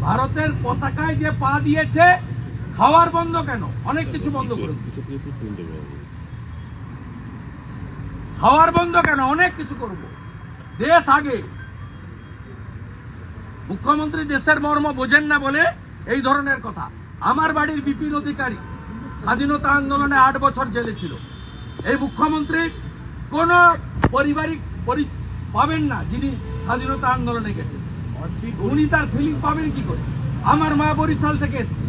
ভারতের পতাকায় যে পা দিয়েছে, খাওয়ার বন্ধ কেন? অনেক কিছু বন্ধ করে খাওয়ার বন্ধ কেন? অনেক কিছু করব। দেশ আগে। মুখ্যমন্ত্রী দেশের মর্ম বোঝেন না বলে এই ধরনের কথা। আমার বাড়ির বিপিন অধিকারী স্বাধীনতা আন্দোলনে আট বছর জেলে ছিল। এই মুখ্যমন্ত্রী কোন পারিবারিক পরি- পাবেন না যিনি স্বাধীনতা আন্দোলনে গেছেন। উনি তার ফিলিং পাবেন কি করে? আমার মা বরিশাল থেকে এসছে।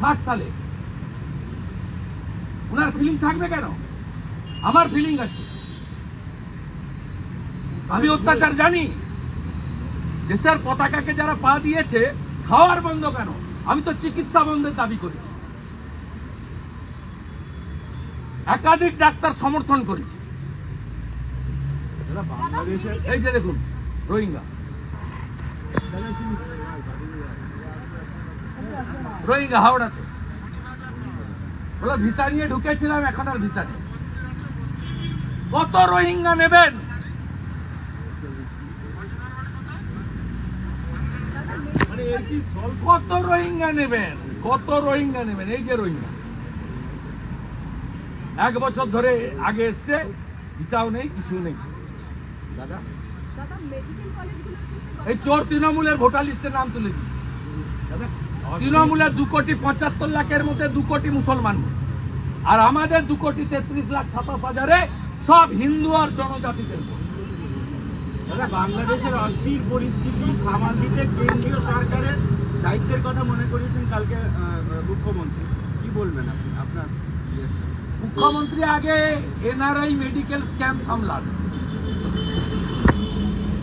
ষাট সালে। ওনার ফিলিং থাকবে কেন? আমার ফিলিং আছে। আমি অত্যাচার জানি। দেশের পতাকাকে যারা পা দিয়েছে খাওয়ার বন্ধ কেন? আমি তো চিকিৎসা বন্ধের দাবি করি। একাধিক ডাক্তার সমর্থন করেছি। এই যে দেখুন। রোহিঙ্গা। রোহিঙ্গা হাওড়াতে। বলো, ভিসা নিয়ে ঢুকেছিলাম, এখন আর ভিসা নেই। কত রোহিঙ্গা নেবেন? কত রোহিঙ্গা নেবেন? কত রোহিঙ্গা নেবেন? এই যে রোহিঙ্গা। এক বছর ধরে আগে এসছে, ভিসাও নেই কিছু নেই। দাদা এই চোর তৃণমূলের ভোটার লিস্টে নাম তুলে দিন তৃণমূলের দু কোটি পঁচাত্তর লাখের মধ্যে দু কোটি মুসলমান। আর আমাদের দু কোটি তেত্রিশ লাখ সাতাশ হাজারে সব হিন্দু আর জনজাতিদের দাদা বাংলাদেশের অস্থির পরিস্থিতি সামাল দিতে কেন্দ্রীয় সরকারের দায়িত্বের কথা মনে করিয়েছেন কালকে মুখ্যমন্ত্রী। কি বলবেন আপনি? আপনার মুখ্যমন্ত্রী আগে এনআরআই মেডিকেল স্ক্যাম সামলান।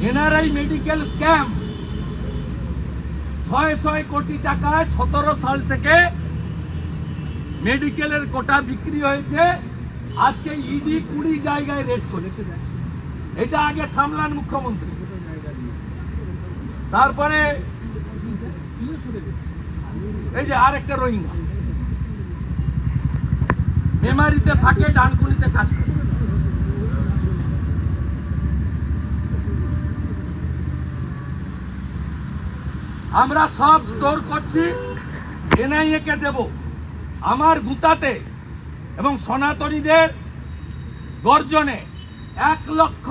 NRI medical scam. ছয় ছয় কোটি টাকায় সতেরো সাল থেকে মেডিকেলের কোটা বিক্রি হয়েছে। আজকে ইডি কুড়ি জায়গায় রেট চলেছে এটা আগে সামলান মুখ্যমন্ত্রী। তারপরে এই যে আর একটা রোহিঙ্গা। মেমারিতে থাকে, ডানকুনিতে কাজ করে। আমরা সব স্টোর করছি এনআইএ কে দেব। আমার গুতাতে এবং সনাতনীদের গর্জনে এক লক্ষ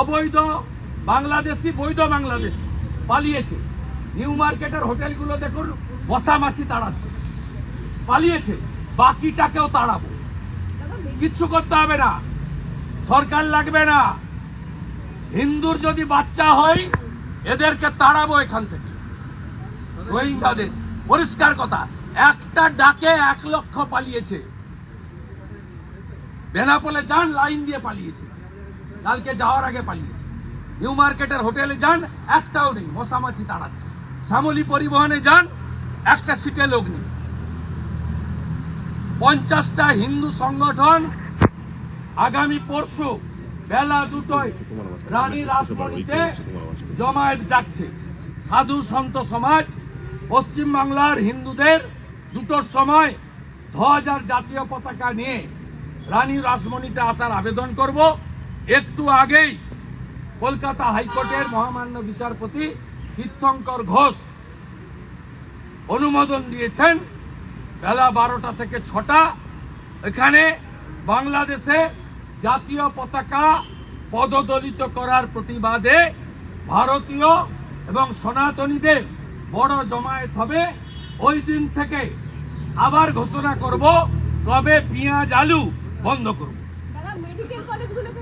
অবৈধ বাংলাদেশি, বৈধ বাংলাদেশি পালিয়েছে। নিউ মার্কেটের হোটেলগুলো দেখুন, বসা মাছি তাড়াচ্ছে। পালিয়েছে, বাকিটাকেও তাড়াবো। কিচ্ছু করতে হবে না। সরকার লাগবে না। হিন্দুর যদি বাচ্চা হয়, এদেরকে তাড়াবো এখান থেকে। রোহিঙ্গাদের। পরিষ্কার কথা, একটা ডাকে এক লক্ষ পালিয়েছে। বেনাপোলে যান, লাইন দিয়ে পালিয়েছে। কালকে যাওয়ার আগে পালিয়েছে। নিউ মার্কেটের হোটেলে যান, একটাও নেই, মশামাছি তাড়াচ্ছে। পরিবহনে যান, একটা সিটে লোক নেই। পঞ্চাশটা হিন্দু সংগঠন আগামী পরশু বেলা দুটোয় রানী রাসমণিতে জমায়েত ডাকছে। সাধু সন্ত সমাজ পশ্চিম বাংলার হিন্দুদের দুটোর সময় ধ্বজ আর জাতীয় পতাকা নিয়ে রানী রাসমণিতে আসার আবেদন করব। একটু আগেই কলকাতা হাইকোর্টের মহামান্য বিচারপতি তীর্থঙ্কর ঘোষ অনুমোদন দিয়েছেন। বেলা বারোটা থেকে ছটা। এখানে বাংলাদেশে জাতীয় পতাকা পদদলিত করার প্রতিবাদে ভারতীয় এবং সনাতনীদের বড় জমায়েত হবে, ওই দিন থেকে আবার ঘোষণা করব কবে পেঁয়াজ, আলু বন্ধ করব। মেডিকেল কলেজগুলোতে